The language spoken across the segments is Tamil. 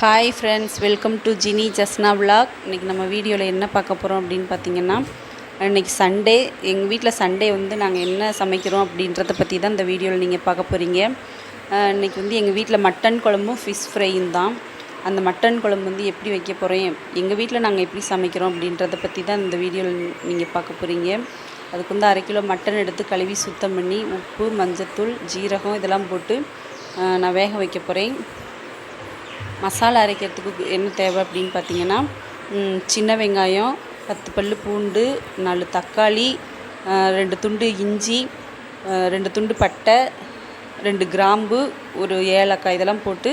Hi friends welcome to Jini Jasna vlog இன்றைக்கி நம்ம வீடியோவில் என்ன பார்க்க போகிறோம் அப்படின்னு பார்த்தீங்கன்னா இன்றைக்கி சண்டே எங்கள் வீட்டில் சண்டே வந்து நாங்கள் என்ன சமைக்கிறோம் அப்படின்றத பற்றி தான் இந்த வீடியோவில் நீங்கள் பார்க்க போகிறீங்க இன்றைக்கி வந்து எங்கள் வீட்டில் மட்டன் குழம்பும் ஃபிஷ் ஃப்ரையும் தான். அந்த மட்டன் குழம்பு வந்து எப்படி வைக்க போகிறேன் எங்கள் வீட்டில் நாங்கள் எப்படி சமைக்கிறோம் அப்படின்றத பற்றி தான் இந்த வீடியோவில் நீங்கள் பார்க்க போகிறீங்க அதுக்கு வந்து அரை கிலோ மட்டன் எடுத்து கழுவி சுத்தம் பண்ணி உப்பு மஞ்சத்தூள் ஜீரகம் இதெல்லாம் போட்டு நான் வேக வைக்க போகிறேன் மசாலா அரைக்கிறதுக்கு என்ன தேவை அப்படின்னு பார்த்தீங்கன்னா சின்ன வெங்காயம் பத்து பல் பூண்டு நாலு தக்காளி ரெண்டு துண்டு இஞ்சி ரெண்டு துண்டு பட்டை ரெண்டு கிராம்பு ஒரு ஏலக்காய் இதெல்லாம் போட்டு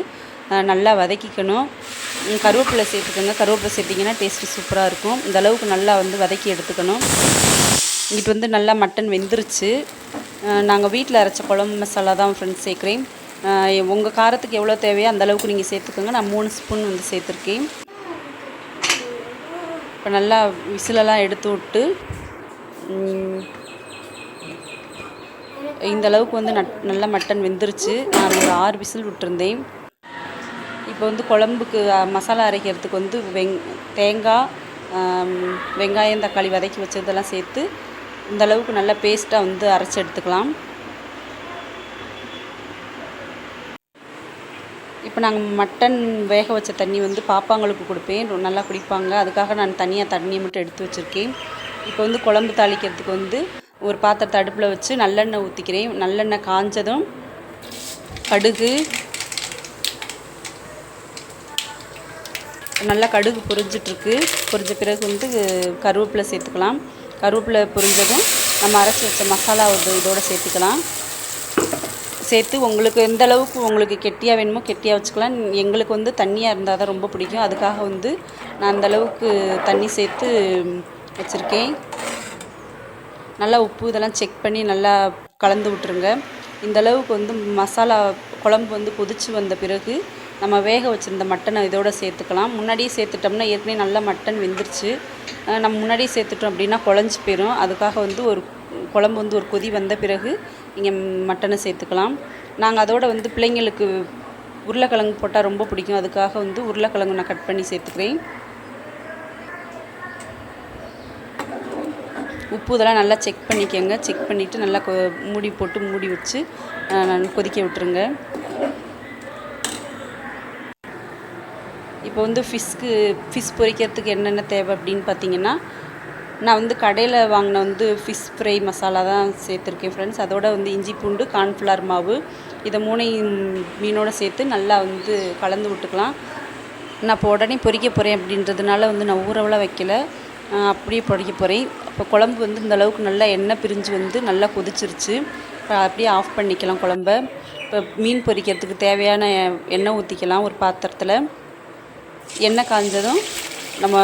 நல்லா வதக்கிக்கணும். கருவேப்பிலை சேர்த்துக்கோங்க. கருவேப்பிலை சேர்த்திங்கன்னா டேஸ்ட்டு சூப்பராக இருக்கும். இந்த அளவுக்கு நல்லா வந்து வதக்கி எடுத்துக்கணும். இங்கிட்டு வந்து நல்லா மட்டன் வெந்துருச்சு. நாங்கள் வீட்டில் அரைச்ச குழம்பு மசாலா தான் ஃப்ரெண்ட்ஸ் சேர்க்குறேன். உங்கள் காரத்துக்கு எவ்வளோ தேவையோ அந்த அளவுக்கு நீங்கள் சேர்த்துக்கோங்க. நான் மூணு ஸ்பூன் வந்து சேர்த்துருக்கேன். இப்போ நல்லா விசிலெல்லாம் எடுத்து விட்டு இந்தளவுக்கு இந்த அளவுக்கு வந்து நட் நல்லா மட்டன் வெந்துருச்சு. நான் ஒரு ஆறு விசில் விட்டுருந்தேன். இப்போ வந்து குழம்புக்கு மசாலா அரைக்கிறதுக்கு வந்து வெங் தேங்காய் வெங்காயம் தக்காளி வதக்கி வச்சதெல்லாம் சேர்த்து இந்த அளவுக்கு நல்லா பேஸ்ட்டாக வந்து அரைச்சி எடுத்துக்கலாம். இப்போ நாங்கள் மட்டன் வேக வச்ச தண்ணி வந்து பாப்பாங்களுக்கு கொடுப்பேன். நல்லா குடிப்பாங்க. அதுக்காக நான் தனியாக தண்ணியை மட்டும் எடுத்து வச்சுருக்கேன். இப்போ வந்து குழம்பு தாளிக்கிறதுக்கு வந்து ஒரு பாத்திரத்தை அடுப்பில் வச்சு நல்லெண்ணெய் ஊற்றிக்கிறேன் நல்லெண்ணெய் காஞ்சதும் கடுகு நல்லா கடுகு பொரிஞ்சிட்ருக்கு. பொரிஞ்ச பிறகு வந்து கருவேப்பிலை சேர்த்துக்கலாம். கருவேப்பிலை பொரிஞ்சதும் நம்ம அரைச்சி வச்ச மசாலா ஒரு சேர்த்துக்கலாம். சேர்த்து உங்களுக்கு எந்த அளவுக்கு உங்களுக்கு கெட்டியாக வேணுமோ கெட்டியாக வச்சுக்கலாம். எங்களுக்கு வந்து தண்ணியாக இருந்தால் தான் ரொம்ப பிடிக்கும். அதுக்காக வந்து நான் அந்த அளவுக்கு தண்ணி சேர்த்து வச்சுருக்கேன். நல்லா உப்பு இதெல்லாம் செக் பண்ணி நல்லா கலந்து விட்டுருங்க. இந்த அளவுக்கு வந்து மசாலா குழம்பு வந்து கொதிச்சு வந்த பிறகு நம்ம வேக வச்சுருந்த மட்டனை இதோட சேர்த்துக்கலாம். முன்னாடியே சேர்த்துட்டோம்னா ஏற்கனவே நல்லா மட்டன் வெந்துருச்சு. நம்ம முன்னாடியே சேர்த்துட்டோம் அப்படின்னா குழஞ்சி போயிடும் அதுக்காக வந்து ஒரு குழம்பு வந்து ஒரு கொதி வந்த பிறகு நீங்கள் மட்டனை சேர்த்துக்கலாம். நாங்கள் அதோட வந்து பிள்ளைங்களுக்கு உருளைக்கிழங்கு போட்டால் ரொம்ப பிடிக்கும். அதுக்காக வந்து உருளைக்கிழங்கு நான் கட் பண்ணி சேர்த்துக்கிறேன். உப்பு இதெல்லாம் நல்லா செக் பண்ணிக்கோங்க. செக் பண்ணிவிட்டு நல்லா கொ மூடி போட்டு மூடி வச்சு கொதிக்க விட்டுருங்க. இப்போ வந்து ஃபிஷ்க்கு ஃபிஷ் பொரிக்கிறதுக்கு என்னென்ன தேவை அப்படின்னு பார்த்தீங்கன்னா நான் வந்து கடையில் வாங்கின வந்து ஃபிஷ் ஃப்ரை மசாலா தான் சேர்த்துருக்கேன் ஃப்ரெண்ட்ஸ் அதோட வந்து இஞ்சி பூண்டு கார்ன்ஃப்ளவர் மாவு இதை மூணையும் மீனோட சேர்த்து நல்லா வந்து கலந்து விட்டுக்கலாம். நான் இப்போ உடனே பொரிக்க போகிறேன் அப்படின்றதுனால வந்து நான் ஊறவெல்லாம் வைக்கல. அப்படியே பொடிக்க போகிறேன் இப்போ குழம்பு வந்து இந்த அளவுக்கு நல்லா எண்ணெய் பிரிஞ்சு வந்து நல்லா கொதிச்சிருச்சு. இப்போ அப்படியே ஆஃப் பண்ணிக்கலாம் குழம்ப. இப்போ மீன் பொரிக்கிறதுக்கு தேவையான எண்ணெய் ஊற்றிக்கலாம் ஒரு பாத்திரத்தில். எண்ணெய் காய்ஞ்சதும் நம்ம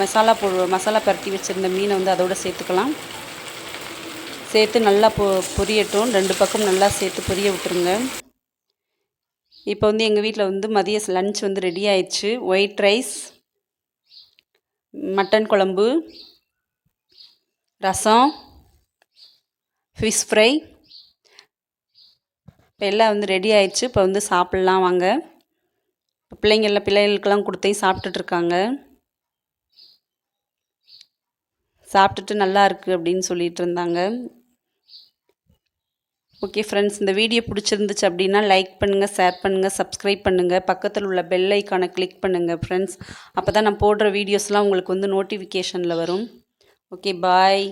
மசாலா போ மசாலா பரட்டி வச்சுருந்த மீனை வந்து அதோட சேர்த்துக்கலாம். சேர்த்து நல்லா பொ பொரியட்டும். ரெண்டு பக்கம் நல்லா சேர்த்து பொரிய விட்டுருங்க. இப்போ வந்து எங்கள் வீட்டில் வந்து மதிய லன்ச் வந்து ரெடி ஆயிடுச்சு. ஒயிட் ரைஸ் மட்டன் குழம்பு ரசம் ஃபிஷ் ஃப்ரை இப்போ எல்லாம் வந்து ரெடி ஆயிடுச்சு. இப்போ வந்து சாப்பிட்லாம் வாங்க. இப்போ பிள்ளைங்கள பிள்ளைகளுக்கெல்லாம் கொடுத்தையும் சாப்பிட்டுட்டு இருக்காங்க. சாப்பிட்டுட்டு நல்லா இருக்குது அப்படின்னு சொல்லிட்டு இருந்தாங்க. ஓகே ஃப்ரெண்ட்ஸ் இந்த வீடியோ பிடிச்சிருந்துச்சு அப்படின்னா லைக் பண்ணுங்கள் ஷேர் பண்ணுங்கள் சப்ஸ்கிரைப் பண்ணுங்கள் பக்கத்தில் உள்ள பெல் ஐக்கானை கிளிக் பண்ணுங்கள் ஃப்ரெண்ட்ஸ் அப்போ தான் நான் போடுற வீடியோஸ்லாம் உங்களுக்கு வந்து நோட்டிஃபிகேஷனில் வரும். Okay bye